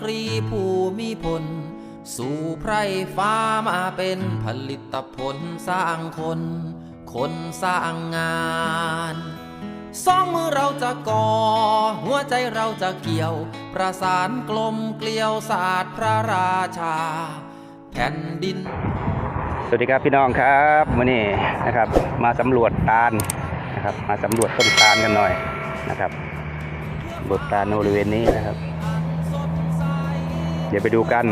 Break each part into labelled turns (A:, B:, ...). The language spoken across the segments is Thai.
A: กรีภูมิพลสู่ไพรฟ้ามาเป็นผลิตผลสร้างคน คนสร้างงานสองมือเราจะก่อ หัวใจเราจะเกี่ยว ประสานกลมเกลียวศาสตร์พระราชา แผ่นดิน
B: สวัสดีครับพี่น้องครับวันนี้นะครับ มาสำรวจตาลนะครับ มาสำรวจต้นตาลกันหน่อยนะครับบทตาลบริเวณนี้นะครับ เดี๋ยวไปดูกัน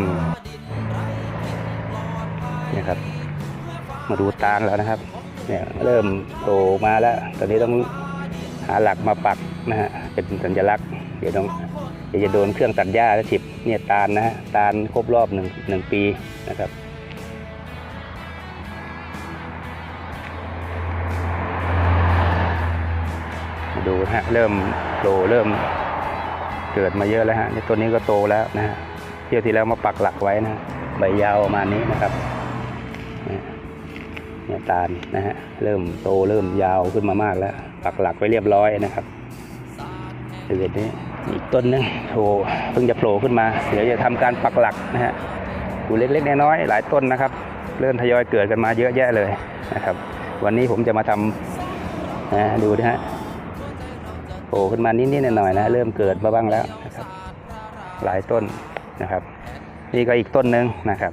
B: นี่ครับ มาดูตาลแล้วนะครับ เนี่ยเริ่มโตมาแล้ว ตอนนี้ต้องหาหลักมาปักนะฮะ เป็นสัญลักษณ์ เดี๋ยวต้องเดี๋ยวจะโดนเครื่องตัดหญ้าแล้วฉิบ เนี่ยตาลนะฮะ ตาลครบรอบหนึ่งหนึ่งปีนะครับมาดูฮะเริ่มโตเริ่มเกิดมาเยอะแล้วฮะในตัวนี้ก็โตแล้วนะฮะ เที่ยวที่แล้วมาปักหลักไว้นะใบยาวประมาณนี้นะครับเนี่ยตาลนะฮะเริ่มโตเริ่มยาวขึ้นมามากแล้ว ปักหลักไว้เรียบร้อยนะครับบริเวณนี้อีกต้นหนึงโผล่เพิ่งจะโผล่ขึ้นมาเดี๋ยวจะทำการปักหลักนะฮะดูเล็กๆน้อยๆหลายต้นนะครับ เริ่มทยอยเกิดกันมาเยอะแยะเลยนะครับ วันนี้ผมจะมาทำนะดูนะฮะโผล่ขึ้นมานิดๆหน่อยๆนะ เริ่มเกิดมาบ้างแล้วนะครับ หลายต้น นะครับ นี่ก็อีกต้นหนึ่งนะครับ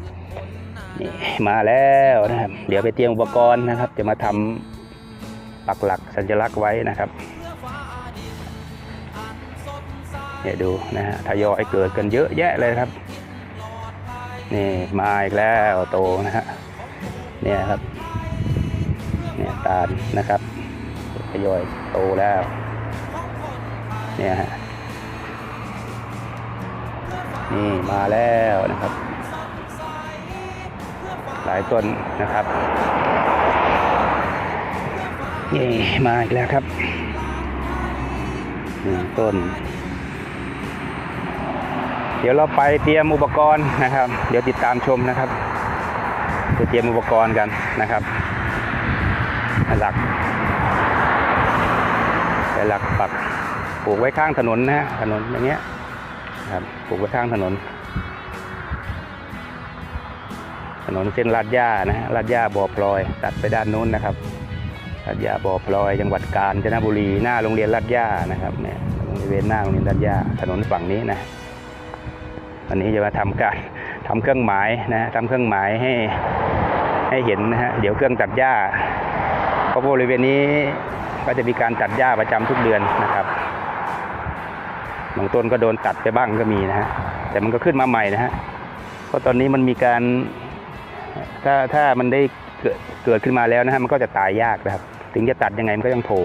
B: นี่มาแล้วนะครับ เดี๋ยวไปเตรียมอุปกรณ์นะครับ จะมาทำปักหลักสัญลักษณ์ไว้นะครับเนี่ยดูนะฮะทยอยเกิดกันเยอะแยะเลยครับ นี่มาอีกแล้วโตนะฮะเนี่ยครับเนี่ยตาลนะครับทยอยโตแล้วเนี่ยฮะ นี่มาแล้วนะครับ หลายต้นนะครับนี่มาอีกแล้วครับหนึ่งต้น เดี๋ยวเราไปเตรียมอุปกรณ์นะครับ เดี๋ยวติดตามชมนะครับจะเตรียมอุปกรณ์กันนะครับหลักแต่หลักปักปลูกไว้ข้างถนนนะฮะถนนอย่างเงี้ย ครับปลูกไว้ข้างถนน ถนนเส้นลาดย่านะฮะลาดย่าบ่อพลอย ตัดไปด้านนู้นนะครับลาดย่าบ่อพลอย จังหวัดกาญจนบุรีหน้าโรงเรียนลาดย่านะครับเนี่ยบริเวณหน้าโรงเรียนลาดย่าถนนฝั่งนี้นะวันนี้จะมาทำการทำเครื่องหมายนะทำเครื่องหมายให้ให้เห็นนะฮะเดี๋ยวเครื่องตัดหญ้าเพราะบริเวณนี้ก็จะมีการตัดหญ้าประจำทุกเดือนนะครับ บางต้นก็โดนตัดไปบ้างก็มีนะฮะแต่มันก็ขึ้นมาใหม่นะฮะเพราะตอนนี้มันมีการ ถ้าถ้ามันได้เกิดเกิดขึ้นมาแล้วนะฮะมันก็จะตายยากนะครับ ถึงจะตัดยังไงมันก็ยังโผล่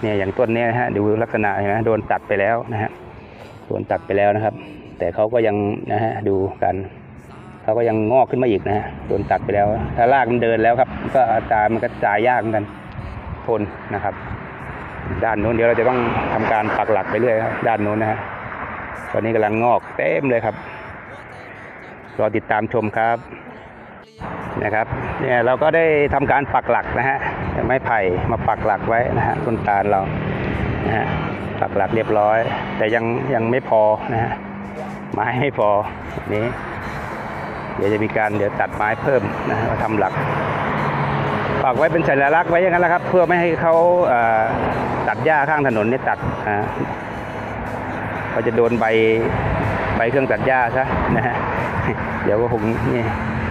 B: เนี่ยอย่างต้นนี้นะฮะดูลักษณะเห็นไหมโดนตัดไปแล้วนะฮะโดนตัดไปแล้วนะครับ แต่เขาก็ยังนะฮะดูกันเขาก็ยังงอกขึ้นมาอีกนะฮะโดนตัดไปแล้ว ถ้ารากมันเดินแล้วครับ ก็ตายมันก็ตายยากเหมือนกันทนนะครับ ด้านนู้นเดี๋ยวเราจะต้องทำการปักหลักไปเรื่อยครับด้านนู้นนะฮะตอนนี้กำลังงอกเต็มเลยครับรอติดตามชมครับนะครับเนี่ยเราก็ได้ทำการปักหลักนะฮะไม้ไผ่มาปักหลักไว้นะฮะต้นตาลเรานะฮะปักหลักเรียบร้อย แต่ยังยังไม่พอนะฮะไม้ไม่พออันนี้ เดี๋ยวจะมีการเดี๋ยวตัดไม้เพิ่มนะฮะมาทำหลัก ฝากไว้เป็นสัญลักษณ์ไว้อย่างนั้นแหละครับ เพื่อไม่ให้เขาตัดหญ้าข้างถนนนี่ตัดเขาจะโดนใบใบเครื่องตัดหญ้าซะนะฮะเดี๋ยวก็คงนี่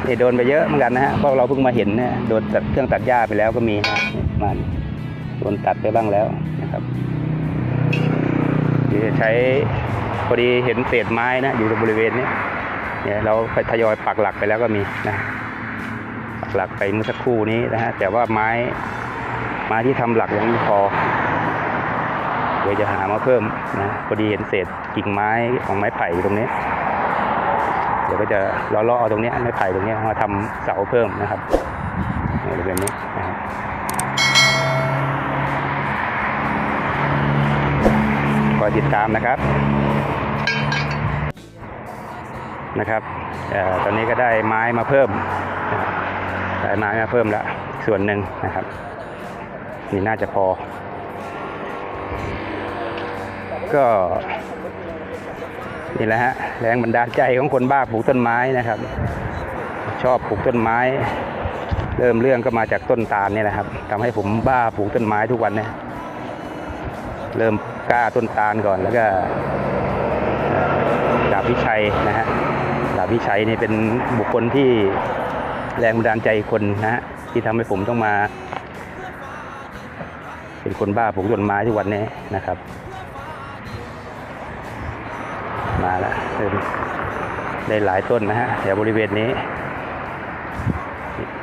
B: นี่โดนไปเยอะเหมือนกันนะฮะเพราะเราเพิ่งมาเห็นเนี่ยโดนตัดเครื่องตัดหญ้าไปแล้วก็มีนะนี่มันโดนตัดไปบ้างแล้วนะครับเดี๋ยวจะใช้พอดีเห็นเศษไม้นะอยู่ตรงบริเวณนี้เนี่ยเราไปทยอยปักหลักไปแล้วก็มีนะ หลักไปเมื่อสักครู่นี้นะฮะแต่ว่าไม้ไม้ที่ทำหลักยังไม่พอเดี๋ยวจะหามาเพิ่มนะพอดีเห็นเศษกิ่งไม้ของไม้ไผ่ตรงนี้ เดี๋ยวก็จะล้อๆเอาตรงนี้ไม้ไผ่ตรงนี้มาทำเสาเพิ่มนะครับในบริเวณนี้นะครับคอยติดตามนะครับนะครับเอ่อตอนนี้ก็ได้ไม้มาเพิ่ม ไม้มาเพิ่มแล้วส่วนหนึ่งนะครับ นี่น่าจะพอ ก็นี่แหละฮะแรงบันดาลใจของคนบ้าปลูกต้นไม้นะครับ ชอบปลูกต้นไม้ เริ่มเรื่องก็มาจากต้นตาลเนี่ยนะครับทำให้ผมบ้าปลูกต้นไม้ทุกวันเนี่ยเริ่มกล้าต้นตาลก่อนแล้วก็ดาบวิชัยนะฮะดาบวิชัยนี่เป็นบุคคลที่ แรงบันดาลใจคนนะฮะที่ทำให้ผมต้องมา เป็นคนบ้าปลูกต้นไม้ทุกวันนี้นะครับ มาแล้วเริ่มได้หลายต้นนะฮะแถวบริเวณนี้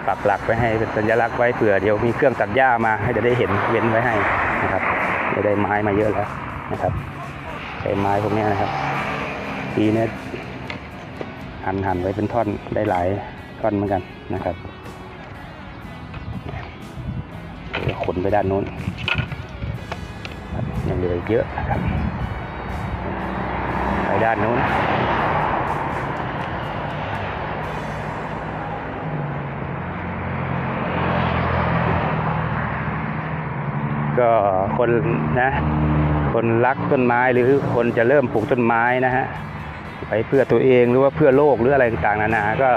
B: ปักหลักไว้ให้เป็นสัญลักษณ์ไว้เผื่อเดี๋ยวมีเครื่องตัดหญ้ามาให้จะได้เห็นเว้นไว้ให้นะครับจะได้ไม้มาเยอะแล้วนะครับใช้ไม้พวกนี้นะครับปีนี้หั่นหั่นไว้เป็นท่อนได้หลาย ท่อนเหมือนกันนะครับขนไปด้านนู้นยังเหลือเยอะนะครับไปด้านนู้นก็คนนะ คนรักต้นไม้หรือคนจะเริ่มปลูกต้นไม้นะฮะไปเพื่อตัวเองหรือว่าเพื่อโลกหรืออะไรต่างๆนานาก็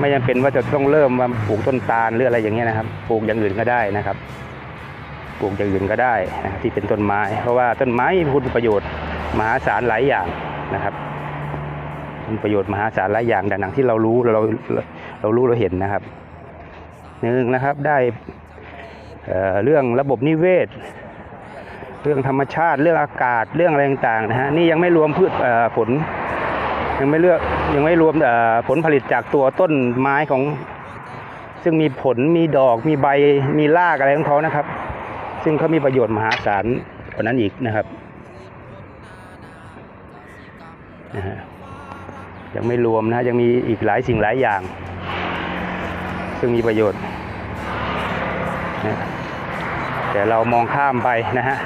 B: ไม่จำเป็นว่าจะต้องเริ่มมาปลูกต้นตาลหรืออะไรอย่างเงี้ยนะครับ ปลูกอย่างอื่นก็ได้นะครับ ปลูกอย่างอื่นก็ได้นะที่เป็นต้นไม้ เพราะว่าต้นไม้มีคุณประโยชน์มหาศาลหลายอย่างนะครับมีประโยชน์มหาศาลหลายอย่างดังๆที่เรารู้เราเราเรารู้เราเห็นนะครับหนึ่งนะครับได้เเรื่องระบบนิเวศ เรื่องธรรมชาติเรื่องอากาศเรื่องอะไรต่างๆนะฮะนี่ยังไม่รวมพืชผล ยังไม่เลือกยังไม่รวมผลผลิตจากตัวต้นไม้ของ ซึ่งมีผลมีดอกมีใบมีรากอะไรของเขานะครับ ซึ่งเขามีประโยชน์มหาศาลกว่านั้นอีกนะครับนะฮะยังไม่รวมนะฮะยังมีอีกหลายสิ่งหลายอย่าง ซึ่งมีประโยชน์นะแต่เรามองข้ามไปนะฮะ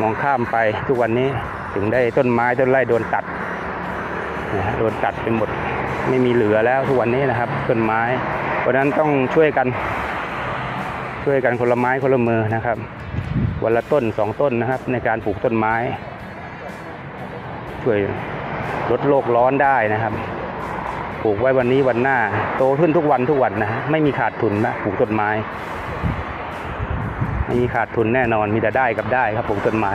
B: มองข้ามไปทุกวันนี้ถึงได้ต้นไม้ต้นไร่โดนตัด นะฮะโดนตัดไปหมดไม่มีเหลือแล้วทุกวันนี้นะครับต้นไม้ เพราะนั้นต้องช่วยกัน ช่วยกันคนละไม้คนละมือนะครับ วันละต้นสองต้นนะครับ ในการปลูกต้นไม้ ช่วยลดโลกร้อนได้นะครับปลูกไว้วันนี้วันหน้า โตขึ้นทุกวันทุกวันนะไม่มีขาดทุนนะปลูกต้นไม้ไม่มีขาดทุนแน่นอนมีแต่ได้กับได้ครับปลูกต้นไม้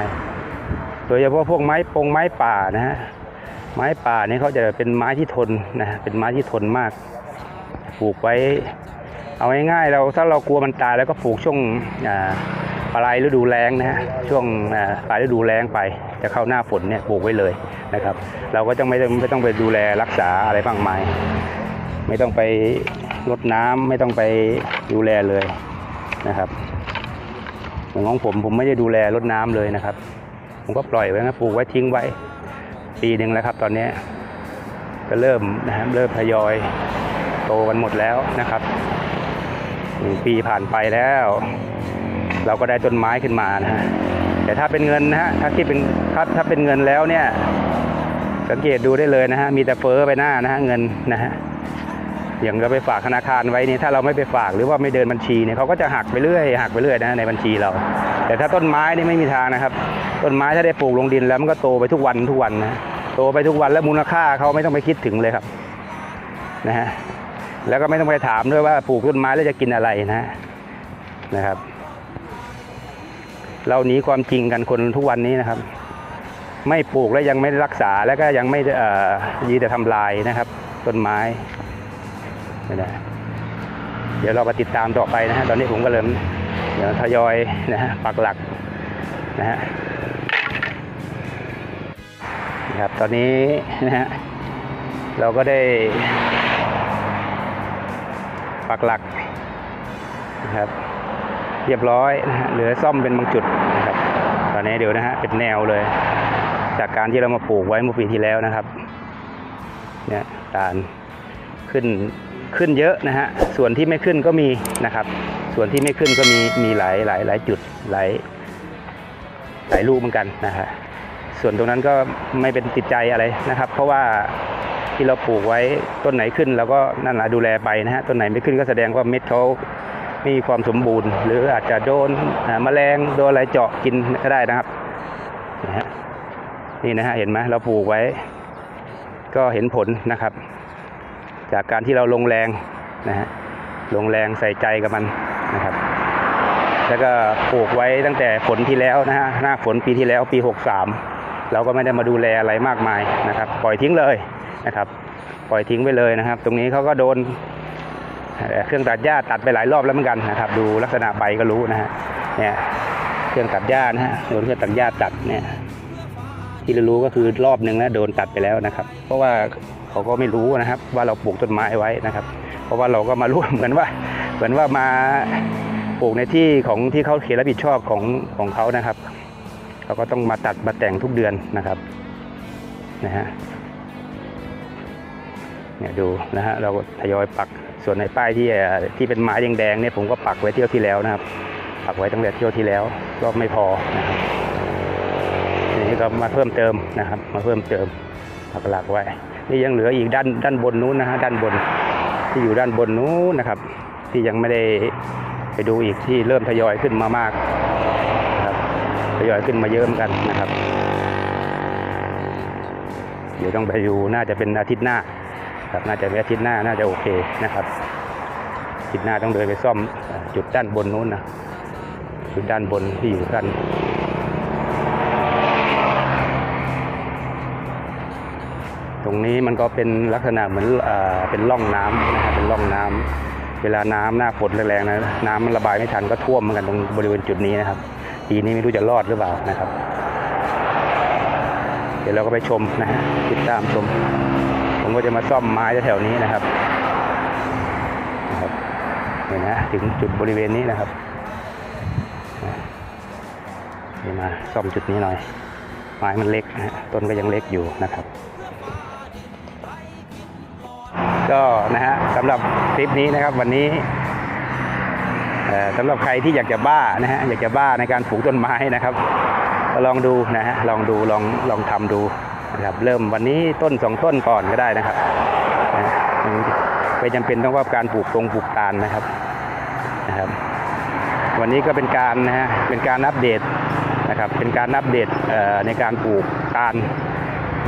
B: โดยเฉพาะพวกไม้ปงไม้ป่านะฮะ ไม้ป่านี่เขาจะเป็นไม้ที่ทนนะเป็นไม้ที่ทนมาก ปลูกไว้ เอาง่ายๆเราถ้าเรากลัวมันตายแล้วก็ปลูกช่วงอ่าปลายฤดูแล้งนะฮะช่วงอ่าปลายฤดูแล้งไป จะเข้าหน้าฝนเนี่ยปลูกไว้เลยนะครับ เราก็จะไม่ต้องไม่ต้องไปดูแลรักษาอะไรบ้างไมายไม่ต้องไปรดน้ำไม่ต้องไปดูแลเลยนะครับเหมือนของผมผมไม่ได้ดูแลรดน้ำเลยนะครับ ผมก็ปล่อยไว้นะปลูกไว้ทิ้งไว้ ปีหนึ่งแล้วครับ ตอนนี้ก็เริ่มนะครับเริ่มทยอยโตกันหมดแล้วนะครับหนึ่งปีผ่านไปแล้ว เราก็ได้ต้นไม้ขึ้นมานะฮะแต่ถ้าเป็นเงินนะฮะถ้าคิดเป็นถ้าถ้าเป็นเงินแล้วเนี่ย สังเกตดูได้เลยนะฮะมีแต่เฟ้อไปหน้านะฮะเงินนะฮะอย่างเราไปฝากธนาคารไว้นี่ถ้าเราไม่ไปฝากหรือว่าไม่เดินบัญชีเนี่ยเขาก็จะหักไปเรื่อยหักไปเรื่อยนะในบัญชีเรา แต่ถ้าต้นไม้นี่ไม่มีทางนะครับ ต้นไม้ถ้าได้ปลูกลงดินแล้วมันก็โตไปทุกวันทุกวันนะ ตไปทุกวันแล้วมูลค่าเขาไม่ต้องไปคิดถึงเลยครับนะฮะแล้วก็ไม่ต้องไปถามด้วยว่าปลูกต้นไม้แล้วจะกินอะไรนะนะครับ เราหนีความจริงกันคนทุกวันนี้นะครับ ไม่ปลูกแล้วยังไม่รักษาแล้วก็ยังไม่เอ่อยีแต่ทำลายนะครับต้นไม้ไม่ได้เดี๋ยวเรามาติดตามต่อไปนะฮะตอนนี้ผมก็เริ่มเดี๋ยวทยอยนะฮะปักหลักนะฮะ นะครับตอนนี้นะฮะเราก็ได้ปักหลักนะครับ เรียบร้อยนะฮะเหลือซ่อมเป็นบางจุดนะครับ ตอนนี้เดี๋ยวนะฮะเป็นแนวเลย จากการที่เรามาปลูกไว้เมื่อปีที่แล้วนะครับเนี่ยการขึ้นขึ้นเยอะนะฮะส่วนที่ไม่ขึ้นก็มีนะครับ ส่วนที่ไม่ขึ้นก็มีมีหลายหลายหลายจุดหลายหลายลูกเหมือนกันนะฮะ ส่วนตรงนั้นก็ไม่เป็นติดใจอะไรนะครับ เพราะว่าที่เราปลูกไว้ต้นไหนขึ้นเราก็นั่นแหละดูแลไปนะฮะต้นไหนไม่ขึ้นก็แสดงว่าเม็ดเขาไม่มีความสมบูรณ์ หรืออาจจะโดนแมลงโดนอะไรเจาะกินก็ได้นะครับนะฮะนี่นะฮะเห็นไหมเราปลูกไว้ ก็เห็นผลนะครับ จากการที่เราลงแรงนะฮะลงแรงใส่ใจกับมันนะครับ แล้วก็ปลูกไว้ตั้งแต่ฝนที่แล้วนะฮะหน้าฝนปีที่แล้วปี 63 เราก็ไม่ได้มาดูแลอะไรมากมายนะครับ ปล่อยทิ้งเลยนะครับ ปล่อยทิ้งไปเลยนะครับ ตรงนี้เขาก็โดนเครื่องตัดหญ้าตัดไปหลายรอบแล้วเหมือนกันนะครับ ดูลักษณะใบก็รู้นะฮะเนี่ยเครื่องตัดหญ้านะฮะโดนเครื่องตัดหญ้าตัดเนี่ยที่เรารู้ก็คือรอบหนึ่งนะโดนตัดไปแล้วนะครับ เพราะว่าเขาก็ไม่รู้นะครับ ว่าเราปลูกต้นไม้ไว้นะครับ เพราะว่าเราก็มาร่วมเหมือนว่า เหมือนว่ามาปลูกในที่ของที่เขาเขียนรับผิดชอบของของเขานะครับ เขาก็ต้องมาตัดมาแต่งทุกเดือนนะครับนะฮะเนี่ยดูนะฮะเราก็ทยอยปักส่วนในป้ายที่ที่เป็นไม้แดงๆเนี่ยผมก็ปักไว้เที่ยวที่แล้วนะครับ ปักไว้ตั้งแต่เที่ยวที่แล้วก็ไม่พอนะครับทีนี้ก็มาเพิ่มเติมนะครับ มาเพิ่มเติมปักหลักไว้ นี่ยังเหลืออีกด้านด้านบนนู้นนะฮะด้านบนที่อยู่ด้านบนนู้นนะครับ ที่ยังไม่ได้ไปดูอีกที่เริ่มทยอยขึ้นมามาก ยอยขึ้นมาเยอะเหมือนกันนะครับ เดี๋ยวต้องไปดูน่าจะเป็นอาทิตย์หน้าครับน่าจะเป็นอาทิตย์หน้าน่าจะโอเคนะครับอาทิตย์หน้าต้องเดินไปซ่อมจุดด้านบนนู้นนะจุดด้านบนที่อยู่ด้านตรงนี้มันก็เป็นลักษณะเหมือนเป็นร่องน้ำนะครับเป็นร่องน้ำเวลาน้ำหน้าฝนแรงๆนะน้ำมันระบายไม่ทันก็ท่วมเหมือนกันตรงบริเวณจุดนี้นะครับ ปีนี้ไม่รู้จะรอดหรือเปล่านะครับ เดี๋ยวเราก็ไปชมนะฮะติดตามชม ผมก็จะมาซ่อมไม้แถวนี้นะครับนะครับเห็นนะถึงจุดบริเวณนี้นะครับนี่มาซ่อมจุดนี้หน่อย ไม้มันเล็กนะฮะต้นก็ยังเล็กอยู่นะครับ ก็นะฮะสำหรับคลิปนี้นะครับวันนี้ สำหรับใครที่อยากจะบ้านะฮะอยากจะบ้าในการปลูกต้นไม้นะครับก็ลองดูนะฮะลองดูลองลองทำดูนะครับเริ่มวันนี้ต้นสองต้นก่อนก็ได้นะครับไม่จำเป็นต้องว่าการปลูกตรงปลูกตาลนะครับนะครับ วันนี้ก็เป็นการนะฮะเป็นการอัปเดตนะครับเป็นการอัปเดตเอ่อในการปลูกตาล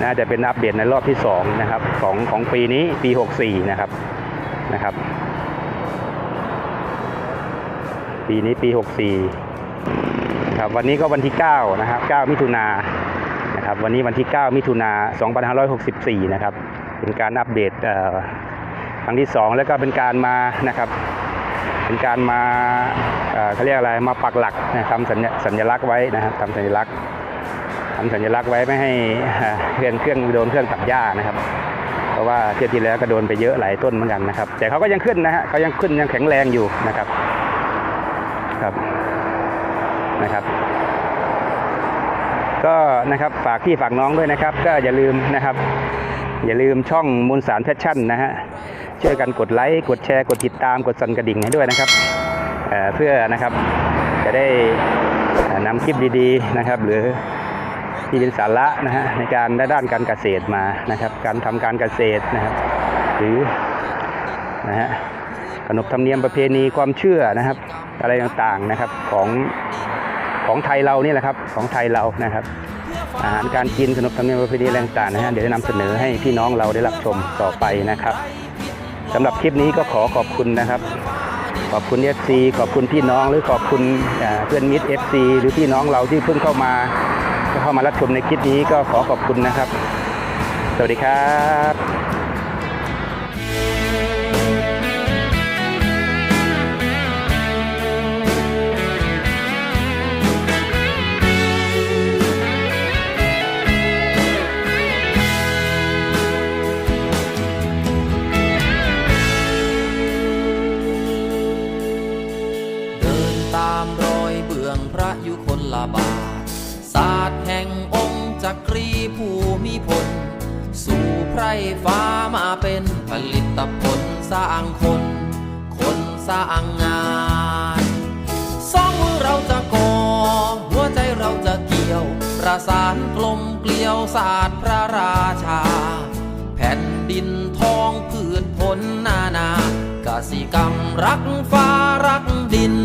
B: น่าจะเป็นอัปเดตในรอบที่2นะครับของของปีนี้ปี 64 นะครับนะครับ ปีนี้ปี 64นะครับวันนี้ก็วันที่ 9 นะครับ 9 มิถุนานะครับวันนี้วันที่ 9 มิถุนา2564 นะครับ เป็นการอัปเดตครั้งที่ 2 แล้วก็เป็นการมานะครับ เป็นการมาเขาเรียกอะไรมาปักหลักนะทำสัญสัญลักษณ์ไว้นะครับทำสัญลักษณ์ทำสัญลักษณ์ไว้ไม่ให้เครื่องเครื่องโดนเครื่องตัดหญ้านะครับเพราะว่าเที่ยวที่แล้วก็โดนไปเยอะหลายต้นเหมือนกันนะครับ แต่เขาก็ยังขึ้นนะฮะเขายังขึ้นยังแข็งแรงอยู่นะครับ ครับนะครับก็นะครับฝากพี่ฝากน้องด้วยนะครับ ก็อย่าลืมนะครับ อย่าลืมช่องมูลสารแพชชั่นนะฮะช่วยกันกดไลค์กดแชร์กดติดตามกดสั่นกระดิ่งให้ด้วยนะครับเเพื่อนะครับจะได้นำคลิปดีๆนะครับ หรือที่เป็นสาระนะฮะในการด้านการเกษตรมานะครับ การทำการเกษตรนะครับ หรือนะฮะ ขนบธรรมเนียมประเพณีความเชื่อนะครับ อะไรต่างๆนะครับของของไทยเรานี่แหละครับของไทยเรานะครับ อาหารการกินขนบธรรมเนียมประเพณีอะไรต่างนะฮะเดี๋ยวจะนำเสนอให้พี่น้องเราได้รับชมต่อไปนะครับสำหรับคลิปนี้ก็ขอขอบคุณนะครับ ขอบคุณ FC ขอบคุณพี่น้องหรือขอบคุณเพื่อนมิตร FC หรือพี่น้องเราที่เพิ่งเข้ามาเข้ามารับชมในคลิปนี้ก็ขอขอบคุณนะครับ สวัสดีครับ
A: กรีภูมิพลสู่ไพร่ฟ้ามาเป็นผลิตผลสร้างคน คนสร้างงานสองมือเราจะก่อหัวใจเราจะเกี่ยว ประสานกลมเกลียวศาสตร์พระราชา แผ่นดินทองพืชผลนานา กสิกรรมรักฟ้ารักดิน